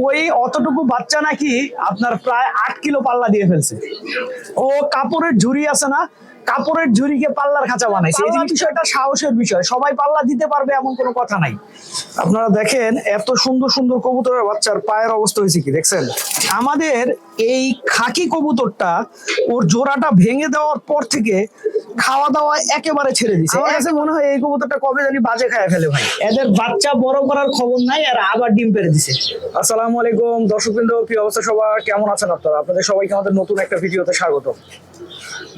ওই অতটুকু বাচ্চা নাকি আপনার প্রায় আট কিলো পাল্লা দিয়ে ফেলছে। ও কাপড়ের ঝুড়ি আছে না কাপড়ের ঝুড়িকে পাল্লার খাঁচা বানাইছে। এই বিষয়টা সাহসের বিষয়। সবাই পাল্লা দিতে পারবে এমন কোনো কথা নাই। আপনারা দেখেন এত সুন্দর সুন্দর কবুতরের বাচ্চার পায়ের অবস্থা হয়েছে কি? দেখছেন? আমাদের এই খাকি কবুতরটা ওর জোড়াটা ভেঙে দেওয়ার পর থেকে খাওয়া দাওয়া একেবারে ছেড়ে দিছে। আমার কাছে মনে হয় এই কবুতরটা কবে জানি বাজে খায় ফেলে ভাই। এদের বাচ্চা বড় করার খবর নাই আর আবার ডিম পেড়ে দিছে। আসসালামু আলাইকুম দর্শকবৃন্দ কি অবস্থা সবার? কেমন আছেন আপনারা? আপনাদের সবাইকে আমাদের নতুন একটা ভিডিওতে স্বাগত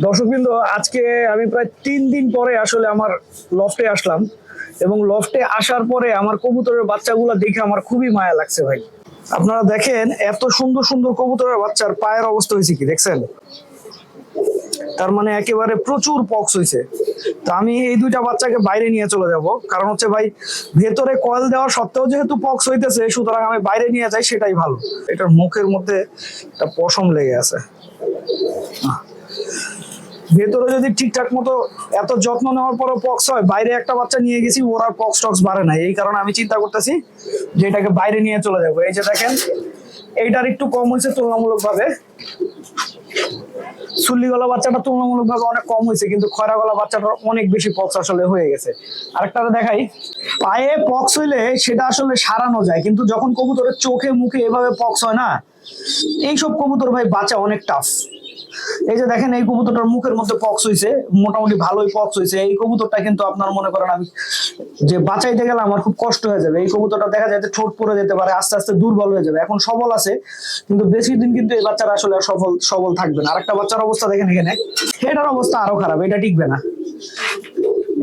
দর্শকবৃন্দ আজকে আমি প্রায় তিন দিন পরে আসলে আমার লফটে আসলাম এবং লফটে আসার পরে আমার কবুতরের বাচ্চাগুলো দেখে আমার খুবই মায়া লাগছে ভাই। আপনারা দেখেন, এত সুন্দর সুন্দর কবুতরের বাচ্চার পায়ের অবস্থা হয়েছে কি, দেখছেন? তার মানে একেবারে প্রচুর পক্স হয়েছে। তো আমি এই দুইটা বাচ্চাকে বাইরে নিয়ে চলে যাব। কারণ হচ্ছে ভাই, ভেতরে কয়েল দেওয়া সত্ত্বেও যেহেতু পক্স হইতেছে, সুতরাং আমি বাইরে নিয়ে যাই, সেটাই ভালো। এটার মুখের মধ্যে একটা পশম লেগে আছে। ভেতরে যদি ঠিকঠাক মতো এত যত্ন নেওয়ার পরও পক্স হয়, বাইরে একটা বাচ্চা নিয়ে গেছি, ওর পক্স টক্স বাড়ে না। এই কারণে আমি চিন্তা করতেছি যে এটাকে বাইরে নিয়ে চলে যাব। এই যে দেখেন, এইটার একটু কম হয়েছে তুলনামূলক ভাবে সুল্লি গলা বাচ্চাটা তুলনামূলক ভাবে অনেক কম হয়েছে, কিন্তু খয়রা গলা বাচ্চাটার অনেক বেশি পক্স আসলে হয়ে গেছে। আরেকটা দেখাই, পায়ে পক্স হইলে সেটা আসলে সারানো যায়, কিন্তু যখন কবুতরের চোখে মুখে এভাবে পক্স হয় না, এইসব কবুতর ভাই বাচ্চা অনেক টাফ এই যে দেখেন, এই কবুতরটার মুখের মধ্যে পক্স হয়েছে মোটামুটি ভালোই পক্স হয়েছে এই কবুতরটা কিন্তু আপনার মনে করেন আমি যে বাঁচাইতে গেলে আমার খুব কষ্ট হয়ে যাবে। এই কবুতরটা দেখা যায় যে ঠোঁট পড়ে যেতে পারে, আস্তে আস্তে দুর্বল হয়ে যাবে। এখন সবল আছে, কিন্তু বেশি দিন কিন্তু এই বাচ্চারা আসলে সফল সবল থাকবে না। আরেকটা বাচ্চার অবস্থা দেখেন এখানে। এটার অবস্থা আরও খারাপ, এটা টিকবে না।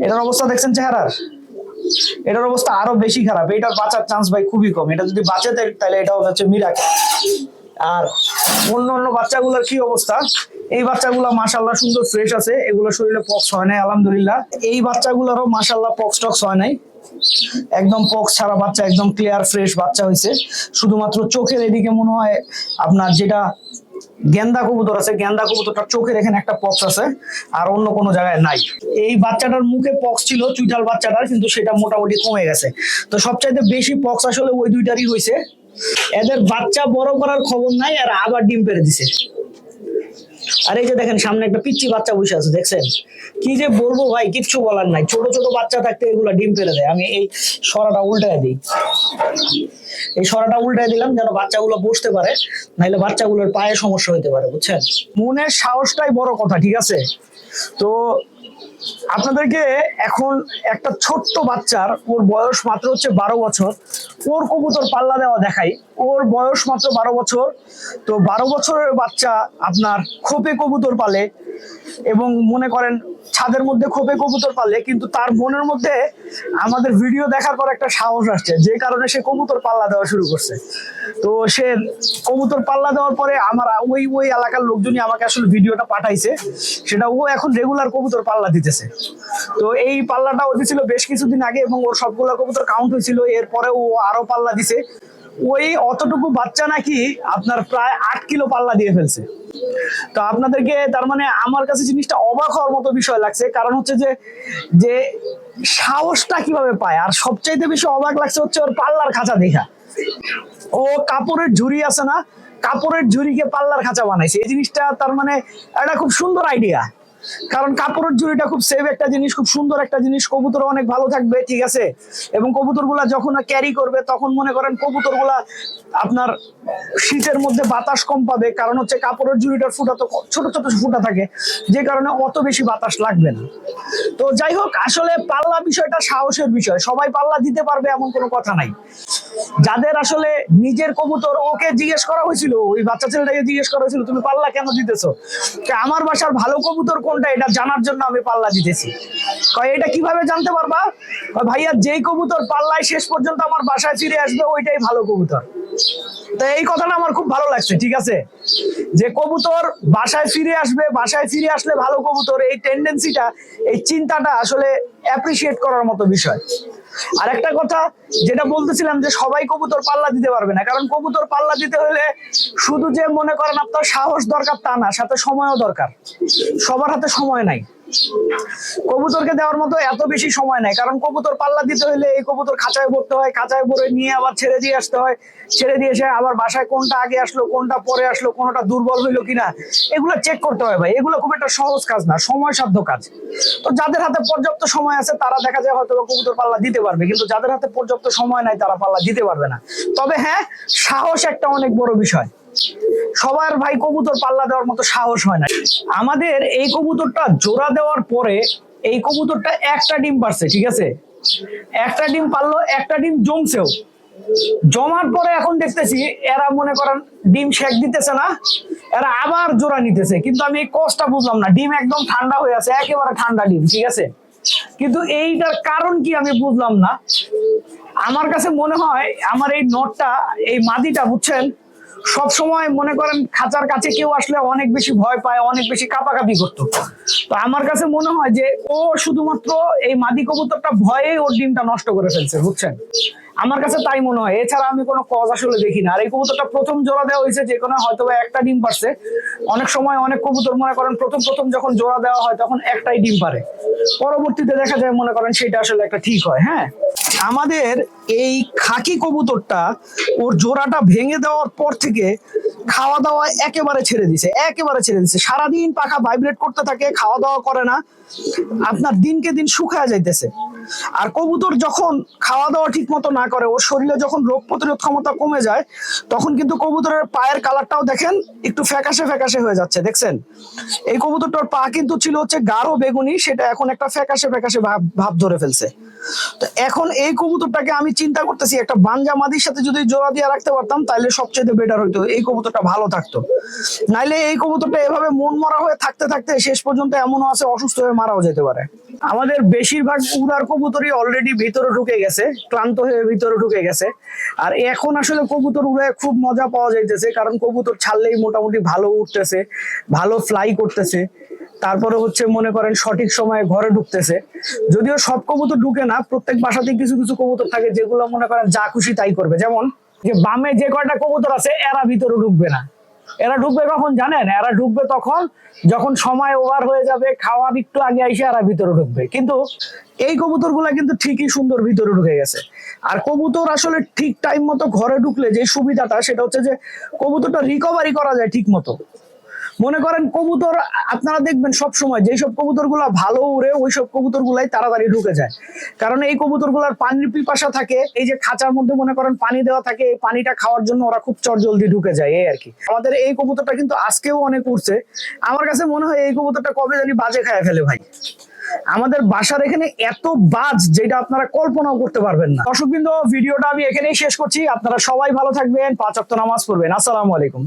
এটার অবস্থা দেখছেন চেহারার? এটার অবস্থা আরও বেশি খারাপ। এটার বাঁচার চান্স ভাই খুবই কম। এটা যদি বাঁচে তাহলে এটা হচ্ছে মিরাক আর অন্য অন্য বাচ্চাগুলোর কি অবস্থা? এই বাচ্চাগুলো মাশাল্লাহ সুন্দর ফ্রেশ আছে। এগুলো শরীরে পক্স হয় নাই, আলহামদুলিল্লাহ। এই বাচ্চাগুলোরও মাশাল্লাহ পক্স টক্স হয় নাই। একদম পক্স ছাড়া বাচ্চা একদম ক্লিয়ার ফ্রেশ বাচ্চা হয়েছে। শুধুমাত্র চোখের এদিকে মনে হয় আপনার যেটা গেন্দা কবুতর আছে, গেন্দা কবুতরটার চোখের এখানে একটা পক্স আছে, আর অন্য কোনো জায়গায় নাই। এই বাচ্চাটার মুখে পক্স ছিল চুইটাল বাচ্চাটার, কিন্তু সেটা মোটামুটি কমে গেছে। তো সবচাইতে বেশি পক্স আসলে ওই দুইটারই হয়েছে। এদের বাচ্চা বড় করার খবর নাই, আর আবার ডিম পেড়ে দিছে। আর এই যে দেখেন, সামনে একটা পিচ্ছি বাচ্চা বসে আছে, দেখছেন? কি যে বলব ভাই, কিচ্ছু বলার নাই। ছোট ছোট বাচ্চা থাকতে এগুলো ডিম পেড়ে দেয়। আমি এই সরাটা উল্টায় দিই। এই সরাটা উল্টায় দিলাম যেন বাচ্চাগুলো বসতে পারে নাইলে বাচ্চাগুলোর পায়ে সমস্যা হতে পারে, বুঝছেন? মনের সাহসটাই বড় কথা, ঠিক আছে? তো আপনাদেরকে এখন একটা ছোট্ট বাচ্চার, ওর বয়স মাত্র হচ্ছে বারো বছর, ওর কবুতর পাল্লা দেওয়া দেখাই। ওর বয়স মাত্র বারো বছর, তো বারো বছরের বাচ্চা আপনার খোপে কবুতর পালে এবং মনে করেন ছাদের মধ্যে খোপে কবুতর পালে, কিন্তু তার মনের মধ্যে আমাদের ভিডিও দেখার পর একটা সাহস আসছে, যে কারণে সে কবুতর পাল্লা দেওয়া শুরু করছে। তো সে কবুতর পাল্লা দেওয়ার পরে আমার ওই ওই এলাকার লোকজনই আমাকে আসলে ভিডিওটা পাঠাইছে, সেটা ও এখন রেগুলার কবুতর পাল্লা দিতেছে তো এই পাল্লাটা ও দিছিল বেশ কিছুদিন আগে এবং ওর সবগুলা কবুতর কাউন্ট হয়েছিল এরপরে ও আরও পাল্লা দিছে। ওই অতটুকু বাচ্চা নাকি আপনার প্রায় আট কিলো পাল্লা দিয়ে ফেলছে। তো আপনাদেরকে তার মানে আমার কাছে জিনিসটা অবাক হওয়ার মতো বিষয় লাগছে, কারণ হচ্ছে যে যে সাহসটা কীভাবে পায়, আর সবচাইতে বেশি অবাক লাগছে হচ্ছে ওর পাল্লার খাঁচা দেখা। ও কাপড়ের ঝুড়ি আছে না, কাপড়ের ঝুড়িকে পাল্লার খাঁচা বানাইছে। এই জিনিসটা তার মানে একটা খুব সুন্দর আইডিয়া কারণ কাপড়ের ঝুড়িটা খুব সেফ একটা জিনিস, খুব সুন্দর একটা জিনিস, কবুতর অনেক ভালো থাকবে, ঠিক আছে? এবং কবুতরগুলা যখন ক্যারি করবে, তখন মনে করেন কবুতরগুলা আপনার শীতের মধ্যে বাতাস কম পাবে, কারণ হচ্ছে কাপড়ের ঝুড়িটার ফুটা তো ছোট ছোট ফুটা থাকে, যে কারণে অত বেশি বাতাস লাগবে না। তো যাই হোক, আসলে পাল্লা বিষয়টা সাহসের বিষয়, সবাই পাল্লা দিতে পারবে এমন কোনো কথা নাই। যাদের আসলে নিজের কবুতর ওকে জিজ্ঞেস করা হয়েছিল, ওই বাচ্চা ছেলেটাকে জিজ্ঞেস করা হয়েছিল, তুমি পাল্লা কেন দিতেছো? আমার বাসার ভালো কবুতর কোনটা এটা জানার জন্য আমি পাল্লা দিতেছি। কয়, এটা কীভাবে জানতে পারবা? ভাইয়া, যেই কবুতর পাল্লায় শেষ পর্যন্ত আমার বাসায় ফিরে আসবে, ওইটাই ভালো কবুতর। তো এই কথাটা আমার খুব ভালো লাগছে, ঠিক আছে? যে কবুতর বাসায় ফিরে আসবে, বাসায় ফিরে আসলে ভালো কবুতর, এই টেন্ডেন্সিটা এই চিন্তাটা আসলে অ্যাপ্রিসিয়েট করার মতো বিষয়। আর একটা কথা, যেটা বলতেছিলাম যে সবাই কবুতর পাল্লা দিতে পারবে না, কারণ কবুতর পাল্লা দিতে হলে শুধু যে মনে করেন আপনার সাহস দরকার তা না, সাথে সময়ও দরকার। সবার হাতে সময় নাই। কবুতরকে দেওয়ার মতো এত বেশি সময় নাই, কারণ কবুতর পাল্লা দিতে হলে এই কবুতর খাঁচায় ভরতে হয়, খাঁচায় ভরে নিয়ে আবার ছেড়ে দিয়ে আসতে হয়। ছেড়ে দিয়ে এসে আবার বাসায় কোনটা আগে আসলো, কোনটা পরে আসলো, কোনটা দুর্বল হইল কিনা, এগুলো চেক করতে হয় ভাই। এগুলো খুব একটা সহজ কাজ না সময় সাধ্য কাজ। তো যাদের হাতে পর্যাপ্ত সময় আছে, তারা দেখা যায় হয়তো কবুতর পাল্লা দিতে পারবে, কিন্তু যাদের হাতে পর্যাপ্ত সময় নাই, তারা পাল্লা দিতে পারবে না। তবে হ্যাঁ সাহস একটা অনেক বড় বিষয়। সবার ভাই কবুতর পাল্লা দেওয়ার মতো সাহস হয় না। আমাদের এই কবুতরটা জোড়া দেওয়ার পরে এই কবুতরটা একটা ডিম পারছে, ঠিক আছে? একটা ডিম পারল, একটা ডিম জমছেও। জমার পরে এখন দেখতেছি এরা মনে করেন ডিম শেক দিতেছে না, এরা আবার জোড়া নিতেছে। কিন্তু আমি এই কষ্টটা বুঝলাম না, ডিম একদম ঠান্ডা হয়ে আছে, একেবারে ঠান্ডা ডিম, ঠিক আছে? কিন্তু এইটার কারণ কি আমি বুঝলাম না। আমার কাছে মনে হয় আমার এই নটটা, এই মাদিটা, বুঝছেন? সব সময় মনে করেন খাঁচার কাছে কেউ আসলে অনেক বেশি ভয় পায়, অনেক বেশি কাপাকাপি করতো। তো আমার কাছে মনে হয় যে ও শুধুমাত্র এই মাদি কবুতরটা ভয়ে ওর ডিমটা নষ্ট করে ফেলছে, বুঝছেন? আমার কাছে তাই মনে হয়। এছাড়া আমি কোনো কজ আসলে দেখি না। আর এই কবুতরটা প্রথম জোড়া দেওয়া হয়েছে, যে কোনো হয়তো একটা ডিম পারছে। অনেক সময় অনেক কবুতর মনে করেন প্রথম প্রথম যখন জোড়া দেওয়া হয়, তখন একটাই ডিম পারে। পরবর্তীতে দেখা যায়, মনে করেন সেটা আসলে একটা ঠিক হয় হ্যাঁ? আমাদের এই খাকি কবুতরটা ওর জোড়াটা ভেঙে দেওয়ার পর থেকে খাওয়া দাওয়া একেবারে ছেড়ে দিছে, একেবারে ছেড়ে দিছে। সারাদিন পাখা ভাইব্রেট করতে থাকে খাওয়া দাওয়া করে না। আপনার দিনকে দিন শুকায় যাইতেছে। আর কবুতর যখন খাওয়া দাওয়া ঠিক মতো না করে, ওর শরীরে যখন রোগ প্রতিরোধ ক্ষমতা কমে যায়, তখন কিন্তু কবুতরের পায়ের কালারটাও দেখেন একটু ফ্যাকাশে ফ্যাকাশে হয়ে যাচ্ছে, দেখছেন? এই কবুতরটার পা কিন্তু ছিল হচ্ছে গাঢ় বেগুনি, সেটা এখন একটা ফ্যাকাশে ফ্যাকাশে ভাব ধরে ফেলছে। তো এখন এই কবুতরটাকে আমি চিন্তা করতেছি, একটা বাঞ্জা মাদির সাথে যদি জোড়া দিয়ে রাখতে পারতাম তাহলে সবচেয়ে বেটার হইতো, এই কবুতরটা ভালো থাকতো। নাইলে এই কবুতরটা এভাবে মন মরা হয়ে থাকতে থাকতে শেষ পর্যন্ত এমনও আছে, অসুস্থ হয়ে মারাও যেতে পারে। আমাদের বেশিরভাগ উড়ার কবুতরই অলরেডি ভিতরে ঢুকে গেছে, ক্লান্ত হয়ে ভিতরে ঢুকে গেছে। আর এখন আসলে কবুতর উড়ে খুব মজা পাওয়া যাইতেছে, কারণ কবুতর ছাড়লেই মোটামুটি ভালো উঠতেছে, ভালো ফ্লাই করতেছে। তারপরে হচ্ছে মনে করেন সঠিক সময়ে ঘরে ঢুকতেছে। যদিও সব কবুতর ঢুকে না, প্রত্যেক বাসাতেই কিছু কিছু কবুতর থাকে যেগুলো মনে করেন যা খুশি তাই করবে। যেমন, যে বামে যে কয়টা কবুতর আছে, এরা ভিতরে ঢুকবে না। এরা ঢুকবে কখন জানেন? এরা ঢুকবে তখন যখন সময় ওভার হয়ে যাবে, খাওয়া একটু আগে এসে এরা ভিতরে ঢুকবে। কিন্তু এই কবুতরগুলা কিন্তু ঠিকই সুন্দর ভিতরে ঢুকে গেছে। আর কবুতর আসলে ঠিক টাইম মতো ঘরে ঢুকলে যে সুবিধাটা, সেটা হচ্ছে যে কবুতরটা রিকভারি করা যায় ঠিক মতো মনে করেন কবুতর, আপনারা দেখবেন সব সময় যেসব কবুতরগুলা ভালো উড়ে, ওই সব কবুতর গুলাই তাড়াতাড়ি ঢুকে যায়। কারণ এই কবুতরগুলার পানির পিপাসা থাকে, এই যে খাঁচার মধ্যে মনে করেন পানি দেওয়া থাকে, এই পানিটা খাওয়ার জন্য ওরা খুব চটজলদি ঢুকে যায়, এই আর কি। আমাদের এই কবুতরটা কিন্তু আজকেও অনেক উঠছে আমার কাছে মনে হয় এই কবুতরটা কবে জানি বাজে খায় ফেলে ভাই। আমাদের বাসার এখানে এত বাজ যেটা আপনারা কল্পনাও করতে পারবেন না। দর্শকবৃন্দ, ভিডিওটা আমি এখানেই শেষ করছি। আপনারা সবাই ভালো থাকবেন, পাঁচ নামাজ পড়বেন। আসসালামু আলাইকুম।